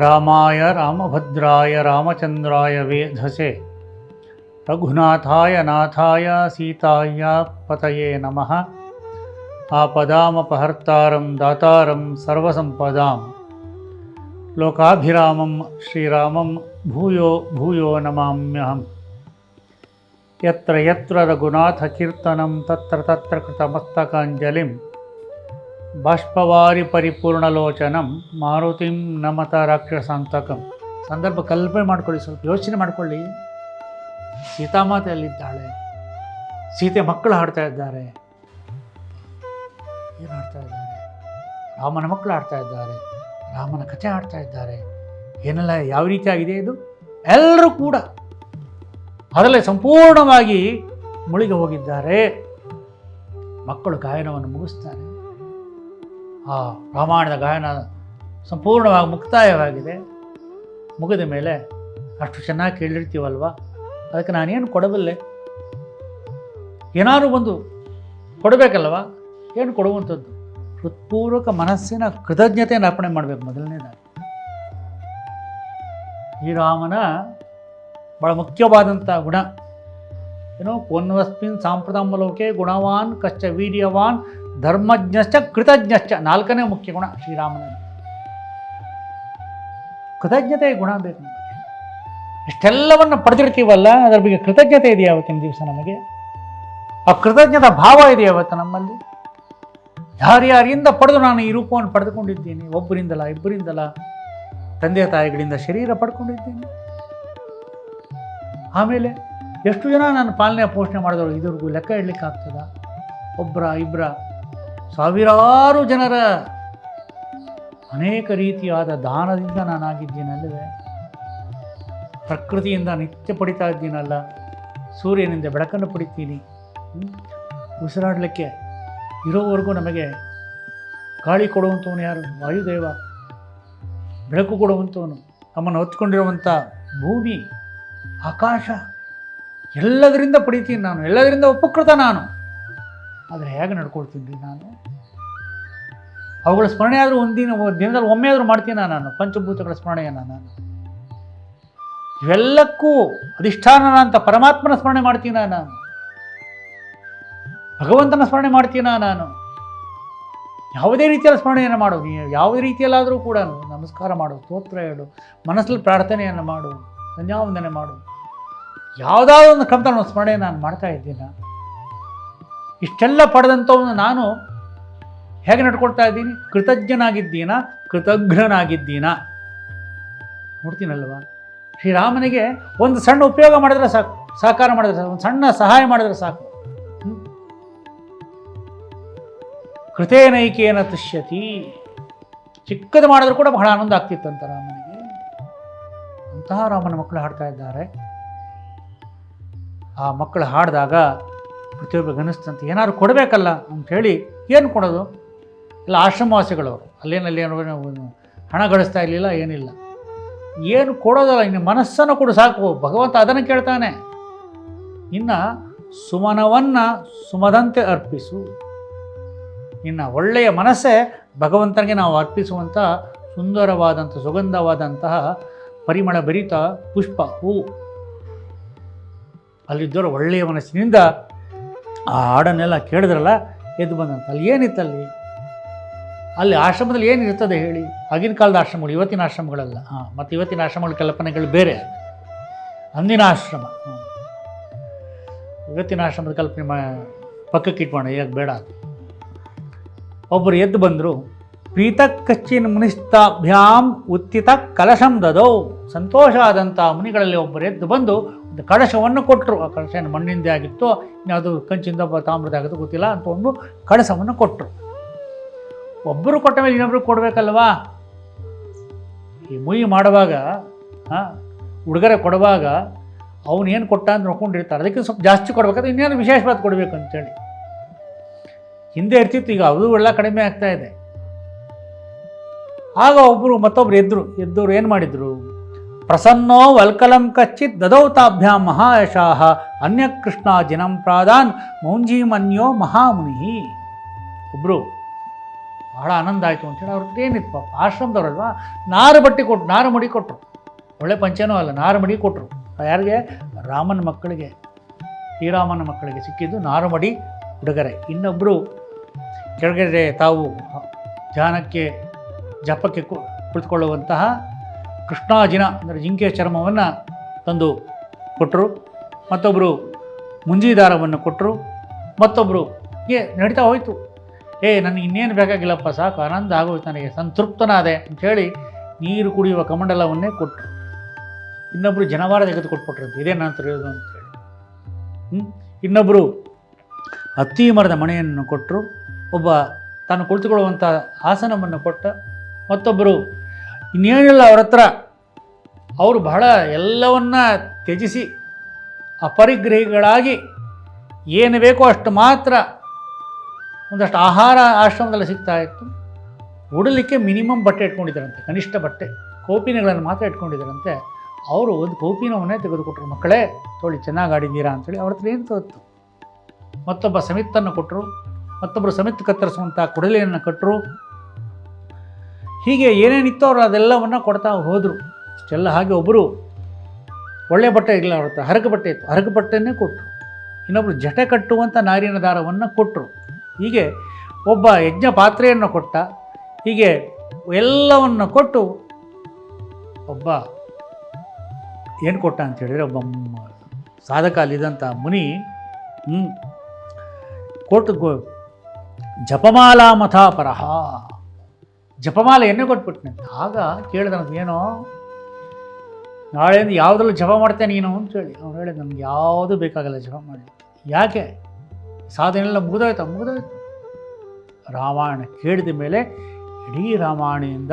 रामाय रामभद्राय रामचन्द्राय वेधसे। रघुनाथाय नाथाय सीताय पतये नमः। आपदामपहर्तारं दातारं सर्वसम्पदां लोकाभिरामं श्रीरामं भूयो भूयो नमाम्यहम्। यत्र यत्र रघुनाथकीर्तनं तत्र तत्र कृतमस्तकाञ्जलिं ಬಾಷ್ಪವಾರಿ ಪರಿಪೂರ್ಣಲೋಚನಂ ಮಾರುತಿಂ ನಮತ ರಾಕ್ಷಸಾಂತಕಂ ಸಂದರ್ಭ ಕಲ್ಪನೆ ಮಾಡ್ಕೊಳ್ಳಿ, ಸ್ವಲ್ಪ ಯೋಚನೆ ಮಾಡ್ಕೊಳ್ಳಿ. ಸೀತಾಮಾತೆಯಲ್ಲಿದ್ದಾಳೆ. ಸೀತೆ ಮಕ್ಕಳು ಹಾಡ್ತಾ ಇದ್ದಾರೆ. ಏನು ಹಾಡ್ತಾ ಇದ್ದಾರೆ? ರಾಮನ ಮಕ್ಕಳು ಆಡ್ತಾ ಇದ್ದಾರೆ. ರಾಮನ ಕಥೆ ಆಡ್ತಾ ಇದ್ದಾರೆ. ಏನೆಲ್ಲ ಯಾವ ರೀತಿಯಾಗಿದೆ ಇದು? ಎಲ್ಲರೂ ಕೂಡ ಅದರಲ್ಲೇ ಸಂಪೂರ್ಣವಾಗಿ ಮುಳುಗಿ ಹೋಗಿದ್ದಾರೆ. ಮಕ್ಕಳು ಗಾಯನವನ್ನು ಮುಗಿಸ್ತಾರೆ. ಆ ರಾಮಾಯಣದ ಗಾಯನ ಸಂಪೂರ್ಣವಾಗಿ ಮುಕ್ತಾಯವಾಗಿದೆ. ಮುಗಿದ ಮೇಲೆ ಅಷ್ಟು ಚೆನ್ನಾಗಿ ಕೇಳಿರ್ತೀವಲ್ವ? ಅದಕ್ಕೆ ನಾನೇನು ಕೊಡಬಲ್ಲೆ? ಏನಾದರೂ ಒಂದು ಕೊಡಬೇಕಲ್ವ? ಏನು ಕೊಡುವಂಥದ್ದು? ಹೃತ್ಪೂರ್ವಕ ಮನಸ್ಸಿನ ಕೃತಜ್ಞತೆಯನ್ನು ಅರ್ಪಣೆ ಮಾಡಬೇಕು ಮೊದಲನೇದಾಗಿ. ರಾಮನ ಭಾಳ ಮುಖ್ಯವಾದಂಥ ಗುಣ. ಏನು ಪೂರ್ಣವಸ್ಮಿನ್ ಸಾಂಪ್ರದಾಮಲೋಕೆ ಗುಣವಾನ್ ಕಶ್ಚ ವೀರ್ಯವಾನ್ ಧರ್ಮಜ್ಞಶ್ಚ, ಕೃತಜ್ಞಶ್ಚ. ನಾಲ್ಕನೇ ಮುಖ್ಯ ಗುಣ, ಶ್ರೀರಾಮನ ಕೃತಜ್ಞತೆ ಗುಣ ಬೇಕು ಇಷ್ಟೆಲ್ಲವನ್ನು ಪಡೆದಿರ್ತೀವಲ್ಲ, ಅದರ ಬಗ್ಗೆ ಕೃತಜ್ಞತೆ ಇದೆಯಾ ಅವತ್ತಿನ ದಿವಸ ನಮಗೆ? ಆ ಕೃತಜ್ಞತಾ ಭಾವ ಇದೆಯಾ ಅವತ್ತು ನಮ್ಮಲ್ಲಿ? ಯಾರ್ಯಾರಿಂದ ಪಡೆದು ನಾನು ಈ ರೂಪವನ್ನು ಪಡೆದುಕೊಂಡಿದ್ದೀನಿ? ಒಬ್ಬರಿಂದಲ್ಲ ಇಬ್ಬರಿಂದಲ್ಲ ತಂದೆ ತಾಯಿಗಳಿಂದ ಶರೀರ ಪಡ್ಕೊಂಡಿದ್ದೀನಿ. ಆಮೇಲೆ ಎಷ್ಟು ಜನ ನಾನು ಪಾಲನೆ ಪೋಷಣೆ ಮಾಡಿದವರು ಇದ್ರಿಗೂ ಲೆಕ್ಕ ಇಡ್ಲಿಕ್ಕೆ ಆಗ್ತದ ಒಬ್ಬರ ಇಬ್ಬರ ಸಾವಿರಾರು ಜನರ ಅನೇಕ ರೀತಿಯಾದ ದಾನದಿಂದ ನಾನಾಗಿದ್ದೀನಲ್ಲವೇ? ಪ್ರಕೃತಿಯಿಂದ ನಿತ್ಯ ಪಡಿತಾ ಇದ್ದೀನಲ್ಲ, ಸೂರ್ಯನಿಂದ ಬೆಳಕನ್ನು ಪಡಿತೀನಿ? ಉಸಿರಾಡಲಿಕ್ಕೆ ಇರೋವರೆಗೂ ನಮಗೆ ಗಾಳಿ ಕೊಡುವಂಥವನು ಯಾರು? ವಾಯುದೇವ. ಬೆಳಕು ಕೊಡುವಂಥವನು. ನಮ್ಮನ್ನು ಹೊತ್ಕೊಂಡಿರುವಂಥ ಭೂಮಿ, ಆಕಾಶ, ಎಲ್ಲದರಿಂದ ಪಡಿತೀನಿ ನಾನು. ಎಲ್ಲದರಿಂದ ಉಪಕೃತ ನಾನು. ಆದರೆ ಹೇಗೆ ನಡ್ಕೊಳ್ತಿದ್ದೆ ನಾನು? ಅವುಗಳ ಸ್ಮರಣೆ ಆದರೂ ಒಂದಿನ ಒಂದು ದಿನದಲ್ಲಿ ಒಮ್ಮೆ ಆದರೂ ಮಾಡ್ತೀನ ನಾನು? ಪಂಚಭೂತಗಳ ಸ್ಮರಣೆಯನ್ನು ನಾನು? ಇವೆಲ್ಲಕ್ಕೂ ಅಧಿಷ್ಠಾನ ಅಂತ ಪರಮಾತ್ಮನ ಸ್ಮರಣೆ ಮಾಡ್ತೀನ ನಾನು? ಭಗವಂತನ ಸ್ಮರಣೆ ಮಾಡ್ತೀನ ನಾನು? ಯಾವುದೇ ರೀತಿಯಲ್ಲಿ ಸ್ಮರಣೆಯನ್ನು ಮಾಡು. ಯಾವುದೇ ರೀತಿಯಲ್ಲಾದರೂ ಕೂಡ ನಮಸ್ಕಾರ ಮಾಡು, ಸ್ತೋತ್ರ ಹೇಳು, ಮನಸ್ಸಲ್ಲಿ ಪ್ರಾರ್ಥನೆಯನ್ನು ಮಾಡು ಸಂಧ್ಯಾವಂದನೆ ಮಾಡು. ಯಾವುದಾದ್ರೂ ಒಂದು ಕ್ರಮದ ಸ್ಮರಣೆ ನಾನು ಮಾಡ್ತಾ ಇದ್ದೀನ? ಇಷ್ಟೆಲ್ಲ ಪಡೆದಂಥವನು ನಾನು ಹೇಗೆ ನಡ್ಕೊಳ್ತಾ ಇದ್ದೀನಿ? ಕೃತಜ್ಞನಾಗಿದ್ದೀನಾ? ಕೃತಜ್ಞನಾಗಿದ್ದೀನಾ? ನೋಡ್ತೀನಲ್ವಾ? ಶ್ರೀರಾಮನಿಗೆ ಒಂದು ಸಣ್ಣ ಉಪಯೋಗ ಮಾಡಿದ್ರೆ ಸಾಕು. ಸಹಕಾರ ಮಾಡಿದ್ರೆ ಸಾಕು. ಒಂದು ಸಣ್ಣ ಸಹಾಯ ಮಾಡಿದ್ರೆ ಸಾಕು? ಕೃತೇನೈಕೇನ ತುಷ್ಯತಿ. ಚಿಕ್ಕದು ಮಾಡಿದ್ರು ಕೂಡ ಬಹಳ ಆನಂದ ಆಗ್ತಿತ್ತಂತ ರಾಮನಿಗೆ. ಅಂತಹ ರಾಮನ ಮಕ್ಕಳು ಹಾಡ್ತಾ ಇದ್ದಾರೆ. ಆ ಮಕ್ಕಳು ಹಾಡಿದಾಗ ಪ್ರತಿಯೊಬ್ಬ ಗನಿಸ್ತಂತೆ ಏನಾದ್ರು ಕೊಡಬೇಕಲ್ಲ ಅಂಥೇಳಿ ಏನು ಕೊಡೋದು? ಇಲ್ಲ ಆಶ್ರಮವಾಸಿಗಳವರು ಅಲ್ಲೇನಲ್ಲಿ ಏನು ಹಣ ಗಳಿಸ್ತಾ ಇರಲಿಲ್ಲ, ಏನಿಲ್ಲ. ಏನು ಕೊಡೋದಲ್ಲ, ಇನ್ನು ಮನಸ್ಸನ್ನು ಕೊಡು ಸಾಕು. ಭಗವಂತ ಅದನ್ನು ಕೇಳ್ತಾನೆ. ಇನ್ನು ಸುಮನವನ್ನು ಸುಮದಂತೆ ಅರ್ಪಿಸು. ಇನ್ನು ಒಳ್ಳೆಯ ಮನಸ್ಸೇ ಭಗವಂತನಿಗೆ ನಾವು ಅರ್ಪಿಸುವಂಥ ಸುಂದರವಾದಂಥ, ಸುಗಂಧವಾದಂತಹ ಪರಿಮಳ ಭರಿತ ಪುಷ್ಪ ಹೂ. ಅಲ್ಲಿದ್ದವರು ಒಳ್ಳೆಯ ಮನಸ್ಸಿನಿಂದ ಆ ಹಾಡನ್ನೆಲ್ಲ ಕೇಳಿದ್ರಲ್ಲ, ಎದ್ದು ಬಂದಂತ. ಅಲ್ಲಿ ಏನಿತ್ತಲ್ಲಿ? ಅಲ್ಲಿ ಆಶ್ರಮದಲ್ಲಿ ಏನಿರ್ತದೆ ಹೇಳಿ? ಆಗಿನ ಕಾಲದ ಆಶ್ರಮಗಳು, ಇವತ್ತಿನ ಆಶ್ರಮಗಳಲ್ಲ. ಹಾಂ, ಮತ್ತು ಇವತ್ತಿನ ಆಶ್ರಮಗಳ ಕಲ್ಪನೆಗಳು ಬೇರೆ. ಅಂದಿನ ಆಶ್ರಮ. ಇವತ್ತಿನ ಆಶ್ರಮದ ಕಲ್ಪನೆ ಮಾ ಪಕ್ಕಕ್ಕೆ ಇಟ್ಕೊಂಡು ಈಗ ಬೇಡ ಒಬ್ಬರು ಎದ್ದು ಬಂದರು ಪ್ರೀತ ಕಚ್ಚಿನ ಮುನಿಸ್ತಾಭ್ಯಾಂ ಉತ್ತಿತ ಕಲಶಂ ದದೋ. ಸಂತೋಷ ಆದಂಥ ಮುನಿಗಳಲ್ಲಿ ಒಬ್ಬರು ಎದ್ದು ಬಂದು ಒಂದು ಕಳಶವನ್ನು ಕೊಟ್ಟರು ಆ ಕಳಶ ಏನು ಮಣ್ಣಿಂದೇ ಆಗಿತ್ತು ಅದು ಕಂಚಿಂದ ತಾಮ್ರದ ಆಗಿತ್ತು ಗೊತ್ತಿಲ್ಲ ಅಂತ ಒಂದು ಕಳಶವನ್ನು ಕೊಟ್ಟರು ಒಬ್ಬರು ಕೊಟ್ಟ ಮೇಲೆ ಇನ್ನೊಬ್ರಿಗೆ ಕೊಡಬೇಕಲ್ವಾ? ಈ ಮುಯಿ ಮಾಡುವಾಗ ಉಡುಗೊರೆ ಕೊಡುವಾಗ ಅವನು ಏನು ಕೊಟ್ಟ ಅಂತ ನೋಡ್ಕೊಂಡಿರ್ತಾರೆ. ಅದಕ್ಕೆ ಸ್ವಲ್ಪ ಜಾಸ್ತಿ ಕೊಡಬೇಕಾದ್ರೆ ಇನ್ನೇನು ವಿಶೇಷವಾದ ಕೊಡಬೇಕು ಅಂತೇಳಿ ಹಿಂದೆ ಇರ್ತಿತ್ತು, ಈಗ ಅದು ಎಲ್ಲ ಕಡಿಮೆ ಆಗ್ತಾ ಇದೆ. ಆಗ ಒಬ್ಬರು ಮತ್ತೊಬ್ರು ಎದ್ದರು ಎದ್ದವರು ಏನು ಮಾಡಿದರು? ಪ್ರಸನ್ನೋ ವಲ್ಕಲಂ ಕಚ್ಚಿತ್ ದದೌತಾಭ್ಯಾಂ ಮಹಾಯಶಾಹ ಅನ್ಯಕೃಷ್ಣ ಜಿನಂ ಪ್ರಾದಾನ್ ಮೌಂಜೀಮನ್ಯೋ ಮಹಾಮುನಿ ಒಬ್ಬರು ಬಹಳ ಆನಂದ ಆಯಿತು ಅಂತೇಳಿ ಅವ್ರದ್ದು ಏನಿತ್ತು ಪಾಪ, ಆಶ್ರಮದವ್ರಲ್ವಾ? ನಾರು ಬಟ್ಟೆ ಕೊಟ್ಟು ನಾರು ಮಡಿ ಕೊಟ್ಟರು ಒಳ್ಳೆ ಪಂಚನೂ ಅಲ್ಲ, ನಾರು ಮಡಿ ಕೊಟ್ಟರು ಯಾರಿಗೆ? ರಾಮನ ಮಕ್ಕಳಿಗೆ, ಶ್ರೀರಾಮನ ಮಕ್ಕಳಿಗೆ ಸಿಕ್ಕಿದ್ದು ನಾರುಮಡಿ ಉಡುಗೊರೆ. ಇನ್ನೊಬ್ಬರು ಕೆಳಗಡೆ ತಾವು ಧ್ಯಾನಕ್ಕೆ ಜಪಕ್ಕೆ ಕುಳಿತುಕೊಳ್ಳುವಂತಹ ಕೃಷ್ಣಾಜಿನ, ಅಂದರೆ ಜಿಂಕೆಯ ಚರ್ಮವನ್ನು ತಂದು ಕೊಟ್ಟರು ಮತ್ತೊಬ್ಬರು ಮುಂಜಿದಾರವನ್ನು ಕೊಟ್ಟರು ಮತ್ತೊಬ್ಬರು ಏ, ನಡೀತಾ ಹೋಯಿತು. ಏ, ನನಗೆ ಇನ್ನೇನು ಬೇಕಾಗಿಲ್ಲಪ್ಪ, ಸಾಕು, ಆನಂದ ಆಗೋಯ್ತು, ನನಗೆ ಸಂತೃಪ್ತನಾದೆ ಅಂಥೇಳಿ ನೀರು ಕುಡಿಯುವ ಕಮಂಡಲವನ್ನೇ ಕೊಟ್ಟರು ಇನ್ನೊಬ್ಬರು ಜನವಾರ ತೆಗೆದು ಕೊಟ್ಬಿಟ್ರಂತೆ ಇದೇ ನಾನು ತಿಳಿಯೋದು ಅಂತೇಳಿ ಹೇಳಿ ಇನ್ನೊಬ್ಬರು ಹತ್ತಿ ಮರದ ಮಣೆಯನ್ನು ಕೊಟ್ಟರು ಒಬ್ಬ ತಾನು ಕುಳಿತುಕೊಳ್ಳುವಂಥ ಆಸನವನ್ನು ಕೊಟ್ಟ. ಮತ್ತೊಬ್ಬರು, ಇನ್ನೇನಿಲ್ಲ ಅವ್ರ ಹತ್ರ. ಅವರು ಬಹಳ ಎಲ್ಲವನ್ನ ತ್ಯಜಿಸಿ, ಅಪರಿಗ್ರಹಿಗಳಾಗಿ ಏನು ಬೇಕೋ ಅಷ್ಟು ಮಾತ್ರ ಒಂದಷ್ಟು ಆಹಾರ ಆಶ್ರಮದಲ್ಲಿ ಸಿಗ್ತಾ ಇತ್ತು. ಉಡಲಿಕ್ಕೆ ಮಿನಿಮಮ್ ಬಟ್ಟೆ ಇಟ್ಕೊಂಡಿದ್ದಾರಂತೆ, ಕನಿಷ್ಠ ಬಟ್ಟೆ. ಕೋಪಿನಗಳನ್ನು ಮಾತ್ರ ಇಟ್ಕೊಂಡಿದ್ದಾರಂತೆ. ಅವರು ಒಂದು ಕೋಪಿನವನ್ನೇ ತೆಗೆದುಕೊಟ್ರು, ಮಕ್ಕಳೇ, ತೋಳಿ, ಚೆನ್ನಾಗಿ ಆಡಿದ್ದೀರಾ? ಅಂತೇಳಿ ಅವ್ರ ಹತ್ರ ಏನು ತೋತ್ತು. ಮತ್ತೊಬ್ಬ ಸಮಿತನ್ನು ಕೊಟ್ಟರು ಮತ್ತೊಬ್ಬರು ಸಮಿತ್ ಕತ್ತರಿಸುವಂಥ ಕೊಡಲಿಯನ್ನು ಕಟ್ಟರು ಹೀಗೆ ಏನೇನಿತ್ತೋ ಅವರು ಅದೆಲ್ಲವನ್ನು ಕೊಡ್ತಾ ಹೋದರು. ಇಷ್ಟೆಲ್ಲ ಹಾಗೆ ಒಬ್ಬರು ಒಳ್ಳೆ ಬಟ್ಟೆ ಇರಲಿಲ್ಲ ಅವ್ರ ಹತ್ರ, ಹರಕು ಬಟ್ಟೆ ಇತ್ತು. ಹರಕು ಬಟ್ಟೆಯನ್ನೇ ಕೊಟ್ಟರು ಇನ್ನೊಬ್ಬರು ಜಟೆ ಕಟ್ಟುವಂಥ ನಾರಿನ ದಾರವನ್ನು ಕೊಟ್ಟರು ಹೀಗೆ ಒಬ್ಬ ಯಜ್ಞ ಪಾತ್ರೆಯನ್ನು ಕೊಟ್ಟ. ಹೀಗೆ ಎಲ್ಲವನ್ನು ಕೊಟ್ಟು ಒಬ್ಬ ಏನು ಕೊಟ್ಟ ಅಂತ ಹೇಳಿದರೆ ಒಬ್ಬ ಸಾಧಕ ಅಲ್ಲಿದ್ದಂಥ ಮುನಿ ಕೊಟ್ಟು ಜಪಮಾಲಾ ಮಥಾಪರಹ ಜಪಮಾಲೆಯನ್ನೇ ಕೊಟ್ಬಿಟ್ನಂತೆ ಆಗ ಕೇಳಿದ ಏನೋ, ನಾಳೆಯಿಂದ ಯಾವುದ್ರಲ್ಲೂ ಜಪ ಮಾಡ್ತೇನೆ ನೀನು? ಅಂತೇಳಿ ಅವ್ನು ಹೇಳಿದ, ನಮ್ಗೆ ಯಾವುದು ಬೇಕಾಗಲ್ಲ ಜಪ ಮಾಡಿ. ಯಾಕೆ? ಸಾಧನೆಲ್ಲ ಮುಗಿದೋಯ್ತಾ? ಮುಗಿದೋಯ್ತು. ರಾಮಾಯಣ ಕೇಳಿದ ಮೇಲೆ ಇಡೀ ರಾಮಾಯಣದಿಂದ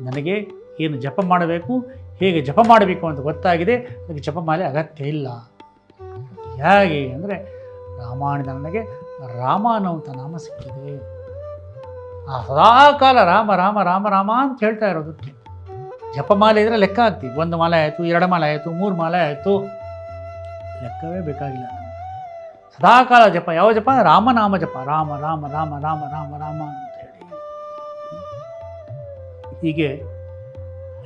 ನನಗೆ ಏನು ಜಪ ಮಾಡಬೇಕು, ಹೇಗೆ ಜಪ ಮಾಡಬೇಕು ಅಂತ ಗೊತ್ತಾಗಿದೆ. ಅದಕ್ಕೆ ಜಪಮಾಲೆ ಅಗತ್ಯ ಇಲ್ಲ. ಹೇಗೆ ಅಂದರೆ ರಾಮಾಯಣದ ನನಗೆ ರಾಮ ಅನ್ನುವಂಥ ನಾಮ ಸಿಕ್ಕಿದೆ. ಆ ಸದಾಕಾಲ ರಾಮ ರಾಮ ರಾಮ ರಾಮ ಅಂತ ಹೇಳ್ತಾ ಇರೋದಕ್ಕೆ ಜಪಮಾಲೆ ಇದ್ರೆ ಲೆಕ್ಕ ಆಗ್ತೀವಿ ಒಂದು ಮಾಲೆ ಆಯಿತು, ಎರಡು ಮಾಲೆ ಆಯಿತು, ಮೂರು ಮಾಲೆ ಆಯಿತು. ಲೆಕ್ಕವೇ ಬೇಕಾಗಿಲ್ಲ. ಸದಾಕಾಲ ಜಪ. ಯಾವ ಜಪ? ರಾಮನಾಮ ಜಪ. ರಾಮ ರಾಮ ರಾಮ ರಾಮ ರಾಮ ರಾಮ ಅಂತ ಹೇಳಿ. ಹೀಗೆ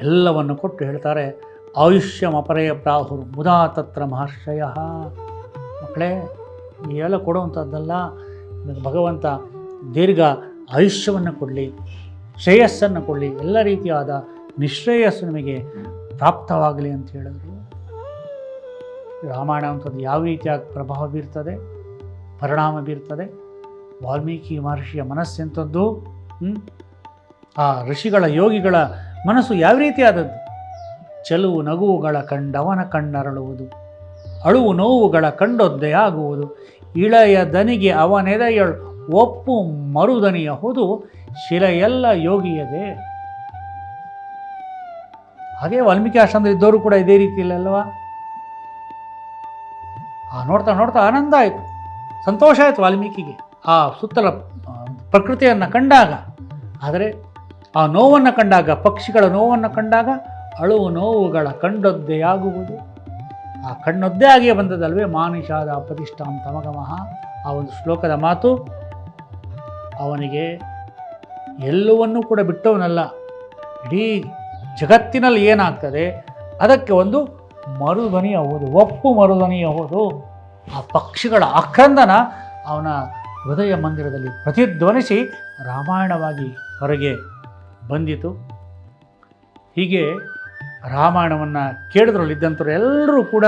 ಎಲ್ಲವನ್ನು ಕೊಟ್ಟು ಹೇಳ್ತಾರೆ. ಆಯುಷ್ಯಮಪರೆಯ ಪ್ರಾಹುರು ಮುದಾ ತತ್ರ ಮಹರ್ಷಯ. ಮಕ್ಕಳೇ ಈ ಎಲ್ಲ ಕೊಡುವಂಥದ್ದಲ್ಲ. ಭಗವಂತ ದೀರ್ಘ ಆಯುಷ್ಯವನ್ನು ಕೊಡಲಿ, ಶ್ರೇಯಸ್ಸನ್ನು ಕೊಡಲಿ, ಎಲ್ಲ ರೀತಿಯಾದ ನಿಶ್ರೇಯಸ್ಸು ನಿಮಗೆ ಪ್ರಾಪ್ತವಾಗಲಿ ಅಂತ ಹೇಳಿದ್ರು. ರಾಮಾಯಣ ಅಂಥದ್ದು ಯಾವ ರೀತಿಯಾಗಿ ಪ್ರಭಾವ ಬೀರ್ತದೆ? ಪರಿಣಾಮ ಬೀರ್ತದೆ? ವಾಲ್ಮೀಕಿ ಮಹರ್ಷಿಯ ಮನಸ್ಸೆಂಥದ್ದು? ಆ ಋಷಿಗಳ ಯೋಗಿಗಳ ಮನಸ್ಸು ಯಾವ ರೀತಿಯಾದದ್ದು? ಚೆಲುವು ನಗುವುಗಳ ಕಂಡವನ ಕಣ್ಣರಳುವುದು, ಅಳುವು ನೋವುಗಳ ಕಂಡೊದ್ದೆಯಾಗುವುದು ಇಳೆಯ ದನಿಗೆ ಅವನೆದೆಯಳು ಒಪ್ಪು ಮರುದನಿಯ ಹುದು ಶಿಲೆಯೆಲ್ಲ ಯೋಗಿಯದೆ. ಹಾಗೆ ವಾಲ್ಮೀಕಿ ಆಶ್ರಮದಲ್ಲಿ ಇದ್ದವರು ಕೂಡ ಇದೇ ರೀತಿಯಲ್ಲಲ್ವಾ? ಆ ನೋಡ್ತಾ ನೋಡ್ತಾ ಆನಂದ ಆಯಿತು. ಸಂತೋಷ ಆಯಿತು ವಾಲ್ಮೀಕಿಗೆ ಆ ಸುತ್ತಲ ಪ್ರಕೃತಿಯನ್ನು ಕಂಡಾಗ. ಆದರೆ ಆ ನೋವನ್ನು ಕಂಡಾಗ, ಪಕ್ಷಿಗಳ ನೋವನ್ನು ಕಂಡಾಗ ಅಳುವು ನೋವುಗಳ ಕಂಡೊದ್ದೆಯಾಗುವುದು ಆ ಕಣ್ಣೊದ್ದೇ ಆಗಿಯೇ ಬಂದದಲ್ವೇ ಮಾನುಷಾದ ಪ್ರತಿಷ್ಠಾಂ ತಮಗಮಃ. ಆ ಒಂದು ಶ್ಲೋಕದ ಮಾತು ಅವನಿಗೆ ಎಲ್ಲವನ್ನೂ ಕೂಡ ಬಿಟ್ಟವನಲ್ಲ. ಇಡೀ ಜಗತ್ತಿನಲ್ಲಿ ಏನಾಗ್ತದೆ, ಅದಕ್ಕೆ ಒಂದು ಮರುಧ್ವನಿ ಹೌದು ಒಪ್ಪು ಮರುಧ್ವನಿ ಹೌದು ಆ ಪಕ್ಷಿಗಳ ಆಕ್ರಂದನ ಅವನ ಹೃದಯ ಮಂದಿರದಲ್ಲಿ ಪ್ರತಿಧ್ವನಿಸಿ ರಾಮಾಯಣವಾಗಿ ಹೊರಗೆ ಬಂದಿತು. ಹೀಗೆ ರಾಮಾಯಣವನ್ನು ಕೇಳಿದ್ರಲ್ಲಿದ್ದಂಥವ್ರು ಎಲ್ಲರೂ ಕೂಡ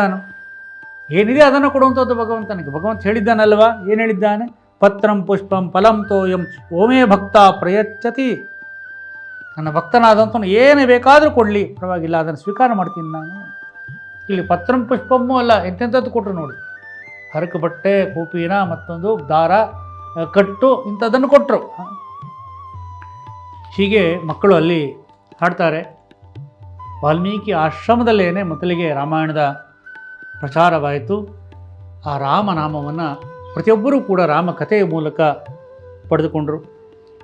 ಏನಿದೆ ಅದನ್ನು ಕೊಡುವಂಥದ್ದು ಭಗವಂತನಿಗೆ? ಭಗವಂತ ಹೇಳಿದ್ದಾನಲ್ವಾ? ಏನು ಹೇಳಿದ್ದಾನೆ? ಪತ್ರಂ ಪುಷ್ಪಂ ಫಲಂ ತೋಯಂ, ಓಮೇ ಭಕ್ತ ಪ್ರಯಚ್ಛತಿ. ನನ್ನ ಭಕ್ತನಾದಂಥವನು ಏನೇ ಬೇಕಾದರೂ ಕೊಡಲಿ, ಪರವಾಗಿಲ್ಲ, ಅದನ್ನು ಸ್ವೀಕಾರ ಮಾಡ್ತೀನಿ ನಾನು. ಇಲ್ಲಿ ಪತ್ರಂ ಪುಷ್ಪಮ್ಮು ಅಲ್ಲ, ಎಂತೆಂಥದ್ದು ಕೊಟ್ಟರು ನೋಡಿ. ಹರಕ ಬಟ್ಟೆ, ಕೂಪಿನ, ಮತ್ತೊಂದು ದಾರ ಕಟ್ಟು, ಇಂಥದ್ದನ್ನು ಕೊಟ್ಟರು ಹೀಗೆ ಮಕ್ಕಳು ಅಲ್ಲಿ ಹಾಡ್ತಾರೆ. ವಾಲ್ಮೀಕಿ ಆಶ್ರಮದಲ್ಲೇನೆ ಮೊದಲಿಗೆ ರಾಮಾಯಣದ ಪ್ರಚಾರವಾಯಿತು. ಆ ರಾಮನಾಮವನ್ನು ಪ್ರತಿಯೊಬ್ಬರೂ ಕೂಡ ರಾಮ ಕಥೆಯ ಮೂಲಕ ಪಡೆದುಕೊಂಡರು.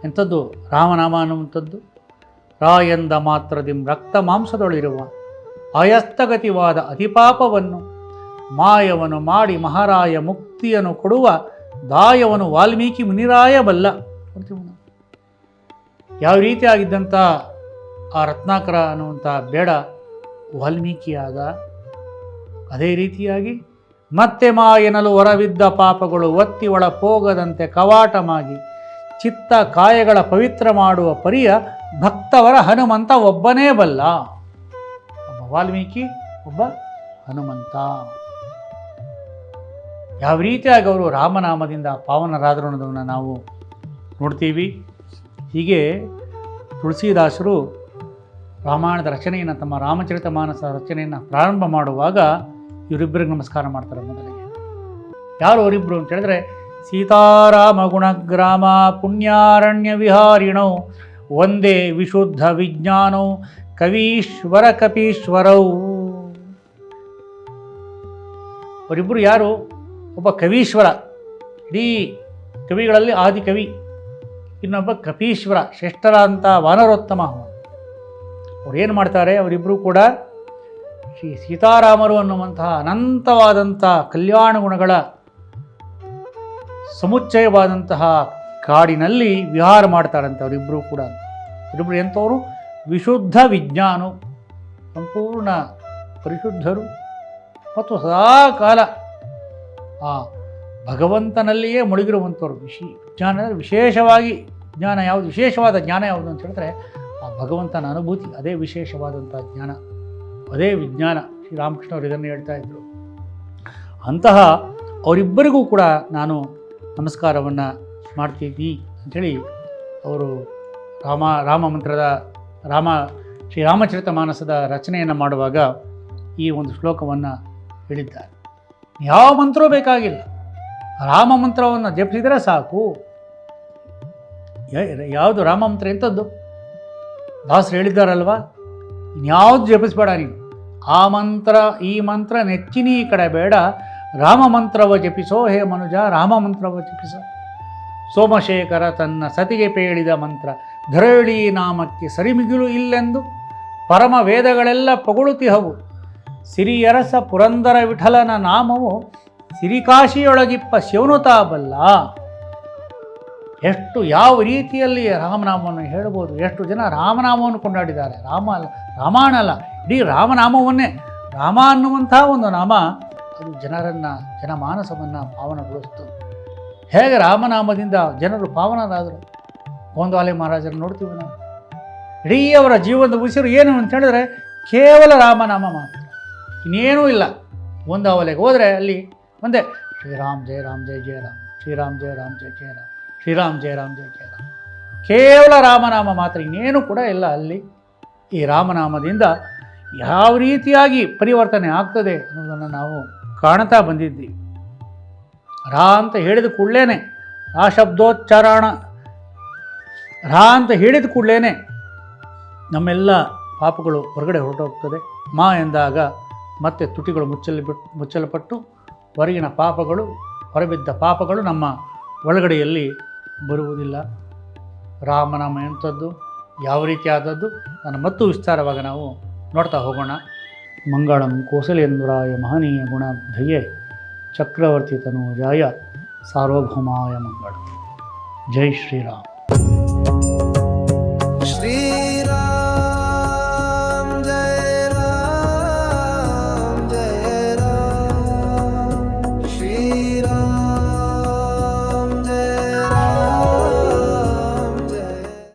ಎಂಥದ್ದು? ರಾಮನಾಮ ಅನ್ನುವಂಥದ್ದು. ರಾಯಂದ ಮಾತ್ರದಿಂ ರಕ್ತ ಮಾಂಸದೊಳಿರುವ ಅಯಸ್ತಗತಿವಾದ ಅತಿಪಾಪವನ್ನು ಮಾಯವನ್ನು ಮಾಡಿ ಮಹಾರಾಯ ಮುಕ್ತಿಯನ್ನು ಕೊಡುವ ದಾಯವನ್ನು ವಾಲ್ಮೀಕಿ ಮುನಿರಾಯ ಬಲ್ಲ. ಯಾವ ರೀತಿಯಾಗಿದ್ದಂಥ ಆ ರತ್ನಾಕರ ಅನ್ನುವಂಥ ಬೇಡ ವಾಲ್ಮೀಕಿಯಾದ ಅದೇ ರೀತಿಯಾಗಿ ಮತ್ತೆ ಮಾ ಹೊರವಿದ್ದ ಪಾಪಗಳು ಒತ್ತಿ ಒಳ ಹೋಗದಂತೆ ಕವಾಟಮಾಗಿ. ಚಿತ್ತ ಕಾಯಗಳ ಪವಿತ್ರ ಮಾಡುವ ಪರಿಯ ಭಕ್ತವರ ಹನುಮಂತ ಒಬ್ಬನೇ ಬಲ್ಲ. ಒಬ್ಬ ವಾಲ್ಮೀಕಿ, ಒಬ್ಬ ಹನುಮಂತ. ಯಾವ ರೀತಿಯಾಗಿ ಅವರು ರಾಮನಾಮದಿಂದ ಪಾವನರಾದರು ಅನ್ನೋದನ್ನು ನಾವು ನೋಡ್ತೀವಿ? ಹೀಗೆ ತುಳಸಿದಾಸರು ರಾಮಾಯಣದ ರಚನೆಯನ್ನು ತಮ್ಮ ರಾಮಚರಿತ ಮಾನಸ ರಚನೆಯನ್ನು ಪ್ರಾರಂಭ ಮಾಡುವಾಗ ಇವರಿಬ್ಬರಿಗೆ ನಮಸ್ಕಾರ ಮಾಡ್ತಾರೆ ಮೊದಲಿಗೆ. ಯಾರು ಅವರಿಬ್ಬರು ಅಂತ ಹೇಳಿದ್ರೆ, ಸೀತಾರಾಮ ಗುಣಗ್ರಾಮ ಪುಣ್ಯಾರಣ್ಯ ವಿಹಾರಿಣೋ, ಒಂದೇ ವಿಶುದ್ಧ ವಿಜ್ಞಾನೋ, ಕವೀಶ್ವರ ಕಪೀಶ್ವರೌ. ಅವರಿಬ್ಬರು ಯಾರು? ಒಬ್ಬ ಕವೀಶ್ವರ. ಇಡೀ ಕವಿಗಳಲ್ಲಿ ಆದಿ ಕವಿ, ಇನ್ನೊಬ್ಬ ಕಪೀಶ್ವರ ಶ್ರೇಷ್ಠರ ಅಂತ ವಾನರೋತ್ತಮ. ಅವ್ರು ಏನು ಮಾಡ್ತಾರೆ? ಅವರಿಬ್ಬರು ಕೂಡ ಶ್ರೀ ಸೀತಾರಾಮರು ಅನ್ನುವಂತಹ ಅನಂತವಾದಂಥ ಕಲ್ಯಾಣ ಗುಣಗಳ ಸಮುಚ್ಚಯವಾದಂತಹ ಕಾಡಿನಲ್ಲಿ ವಿಹಾರ ಮಾಡ್ತಾರಂತೆ ಅವರಿಬ್ಬರು ಕೂಡ. ಇವರಿಬ್ಬರು ಎಂಥವರು? ವಿಶುದ್ಧ ವಿಜ್ಞಾನು, ಸಂಪೂರ್ಣ ಪರಿಶುದ್ಧರು. ಮತ್ತು ಸದಾಕಾಲ ಆ ಭಗವಂತನಲ್ಲಿಯೇ ಮುಳುಗಿರುವಂಥವ್ರು. ವಿಶಿ ಜ್ಞಾನ ವಿಶೇಷವಾಗಿ ಜ್ಞಾನ ಯಾವುದು? ವಿಶೇಷವಾದ ಜ್ಞಾನ ಯಾವುದು ಅಂತ ಹೇಳಿದ್ರೆ ಆ ಭಗವಂತನ ಅನುಭೂತಿ, ಅದೇ ವಿಶೇಷವಾದಂಥ ಜ್ಞಾನ. ಅದೇ ವಿಜ್ಞಾನ, ಶ್ರೀರಾಮಕೃಷ್ಣ ಅವರು ಇದನ್ನು ಹೇಳ್ತಾ ಇದ್ದರು ಅಂತಹ ಅವರಿಬ್ಬರಿಗೂ ಕೂಡ ನಾನು ನಮಸ್ಕಾರವನ್ನು ಮಾಡ್ತೀನಿ ಅಂಥೇಳಿ ಅವರು ರಾಮ ರಾಮ ಮಂತ್ರದ, ರಾಮ, ಶ್ರೀರಾಮಚರಿತ ಮಾನಸದ ರಚನೆಯನ್ನು ಮಾಡುವಾಗ ಈ ಒಂದು ಶ್ಲೋಕವನ್ನು ಹೇಳಿದ್ದಾರೆ. ಯಾವ ಮಂತ್ರವೂ ಬೇಕಾಗಿಲ್ಲ. ರಾಮ ಮಂತ್ರವನ್ನು ಜಪಿಸಿದರೆ ಸಾಕು. ಯಾವುದು ರಾಮ ಮಂತ್ರ ಎಂಥದ್ದು? ದಾಸರು ಹೇಳಿದ್ದಾರಲ್ವಾ? ಇನ್ಯಾವುದು ಜಪಿಸ್ಬೇಡ ನೀನು ಆ ಮಂತ್ರ, ಈ ಮಂತ್ರ ನೆಚ್ಚಿನ ಕಡೆ ಬೇಡ. ರಾಮ ಮಂತ್ರವ ಜಪಿಸೋ ಹೇ ಮನುಜ, ರಾಮ ಮಂತ್ರವ ಜಪಿಸೋ. ಸೋಮಶೇಖರ ತನ್ನ ಸತಿಗೆ ಪೇಳಿದ ಮಂತ್ರ, ಧರಳಿ ನಾಮಕ್ಕೆ ಸರಿಮಿಗಿಲು ಇಲ್ಲೆಂದು. ಪರಮ ವೇದಗಳೆಲ್ಲ ಪೊಗಳುತಿಹವು ಸಿರಿಯರಸ ಪುರಂದರ ವಿಠಲನ ನಾಮವು ಸಿರಿಕಾಶಿಯೊಳಗಿಪ್ಪ ಶಿವನುತಾ ಬಲ್ಲ ಎಷ್ಟು ಯಾವ ರೀತಿಯಲ್ಲಿ ರಾಮನಾಮವನ್ನು ಹೇಳ್ಬೋದು ಎಷ್ಟು ಜನ ರಾಮನಾಮವನ್ನು ಕೊಂಡಾಡಿದ್ದಾರೆ. ರಾಮ ಅಲ್ಲ, ರಾಮಾಯಣ ಅಲ್ಲ, ಇಡೀ ರಾಮನಾಮವನ್ನೇ, ರಾಮ ಅನ್ನುವಂಥ ಒಂದು ನಾಮ ಅದು ಜನರನ್ನು, ಜನಮಾನಸವನ್ನು ಪಾವನಗೊಳಿಸ್ತು. ಹೇಗೆ ರಾಮನಾಮದಿಂದ ಜನರು ಪಾವನರಾದರು? ಗೋಂದವಾಲೆ ಮಹಾರಾಜರು ನೋಡ್ತೀವಿ ನಾವು. ಇಡೀ ಅವರ ಜೀವನದ ಉಸಿರು ಏನು ಅಂತ ಹೇಳಿದ್ರೆ ಕೇವಲ ರಾಮನಾಮ ಮಾತ್ರ. ಇನ್ನೇನೂ ಇಲ್ಲ. ಗೋಂದಾವಲೆಗೆ ಹೋದರೆ ಅಲ್ಲಿ ಒಂದೇ, ಶ್ರೀರಾಮ್ ಜಯ ರಾಮ್ ಜಯ ಜಯ ರಾಮ್, ಶ್ರೀರಾಮ್ ಜಯ ರಾಮ್ ಜಯ ಜಯ ರಾಮ್. ಶ್ರೀರಾಮ್ ಜಯ ರಾಮ್ ಜಯ ಜಯ ರಾಮ್ ಕೇವಲ ರಾಮನಾಮ ಮಾತ್ರ ಇನ್ನೇನು ಕೂಡ ಇಲ್ಲ ಅಲ್ಲಿ. ಈ ರಾಮನಾಮದಿಂದ ಯಾವ ರೀತಿಯಾಗಿ ಪರಿವರ್ತನೆ ಆಗ್ತದೆ ಅನ್ನೋದನ್ನು ನಾವು ಕಾಣ್ತಾ ಬಂದಿದ್ವಿ. ರಾ ಅಂತ ಹೇಳಿದ ಕೂಡಲೇ ಆ ಶಬ್ದೋಚ್ಚಾರಣ. ರಾ ಅಂತ ಹೇಳಿದ ಕೂಡಲೇ ನಮ್ಮೆಲ್ಲ ಪಾಪಗಳು ಹೊರಗಡೆ ಹೊರಟೋಗ್ತದೆ. ಮಾ ಎಂದಾಗ ಮತ್ತೆ ತುಟಿಗಳು ಮುಚ್ಚಲಿ ಬಿಟ್ಟು ಮುಚ್ಚಲ್ಪಟ್ಟು ಹೊರಗಿನ ಪಾಪಗಳು, ಹೊರಬಿದ್ದ ಪಾಪಗಳು ನಮ್ಮ ಒಳಗಡೆಯಲ್ಲಿ ಬರುವುದಿಲ್ಲ. ರಾಮನಾಮ ಎಂಥದ್ದು ಯಾವ ರೀತಿಯಾದದ್ದು? ನಾನು ಮತ್ತು ವಿಸ್ತಾರವಾಗಿ ನಾವು ನೋಡ್ತಾ ಹೋಗೋಣ. ಮಂಗಳಂ ಕೋಸಲೇಂದ್ರಾಯ ಮಹನೀಯ ಗುಣ ಧಯೆ ಚಕ್ರವರ್ತಿ ತನೋಜಾಯ ಸಾರ್ವಭೌಮಾಯ ಮಂಗಳ. ಜೈ ಶ್ರೀರಾಮ್.